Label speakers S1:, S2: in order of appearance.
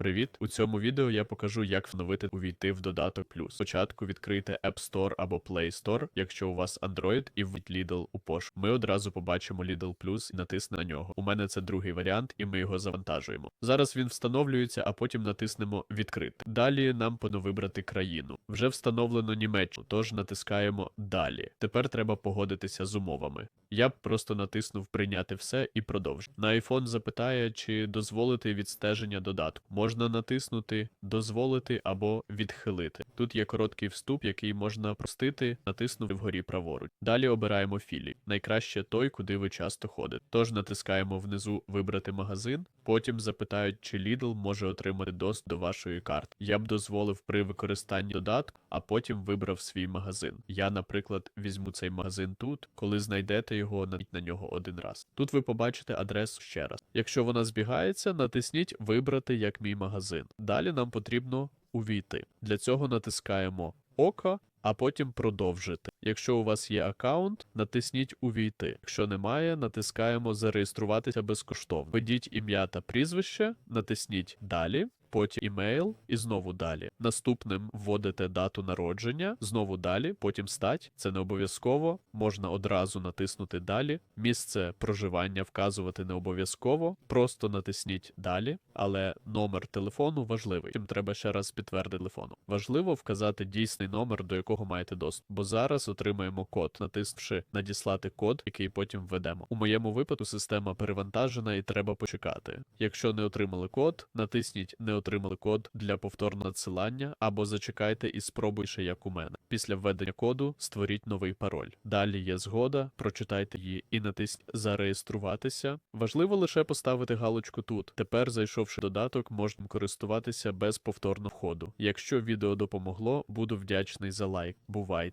S1: Привіт! У цьому відео я покажу, як встановити увійти в додаток Плюс. Спочатку відкрийте App Store або Play Store, якщо у вас Android, і введіть Lidl у пошук. Ми одразу побачимо Lidl Plus і натиснемо на нього. У мене це другий варіант, і ми його завантажуємо. Зараз він встановлюється, а потім натиснемо відкрити. Далі нам потрібно вибрати країну. Вже встановлено Німеччину, тож натискаємо Далі. Тепер треба погодитися з умовами. Я б просто натиснув прийняти все і продовжити. На iPhone запитає, чи дозволити відстеження додатку. Можна натиснути дозволити або відхилити. Тут є короткий вступ, який можна простити, натиснув вгорі праворуч. Далі обираємо філій. Найкраще той, куди ви часто ходите. Тож натискаємо внизу вибрати магазин. Потім запитають, чи Lidl може отримати доступ до вашої карти. Я б дозволив при використанні додатку, а потім вибрав свій магазин. Я, наприклад, візьму цей магазин тут. Коли знайдете його, навіть на нього один раз. Тут ви побачите адресу ще раз. Якщо вона збігається, натисніть Вибрати як мій магазин. Далі нам потрібно увійти. Для цього натискаємо Око. А потім продовжити. Якщо у вас є аккаунт, натисніть Увійти. Якщо немає, натискаємо Зареєструватися безкоштовно. Введіть ім'я та прізвище, натисніть Далі, потім імейл і знову далі. Наступним вводите дату народження, знову далі, потім стать. Це не обов'язково. Можна одразу натиснути Далі. Місце проживання вказувати не обов'язково. Просто натисніть Далі, але номер телефону важливий. Потім треба ще раз підтвердити телефону. Важливо вказати дійсний номер, до якого маєте доступ. Бо зараз отримаємо код, натиснувши надіслати код, який потім введемо. У моєму випадку система перевантажена і треба почекати. Якщо не отримали код, натисніть не отримали код для повторного надсилання або зачекайте і спробуйте, як у мене. Після введення коду створіть новий пароль. Далі є згода, прочитайте її і натисніть зареєструватися. Важливо лише поставити галочку тут. Тепер, зайшовши додаток, можна користуватися без повторного входу. Якщо відео допомогло, буду вдячний за лайк. Бувайте!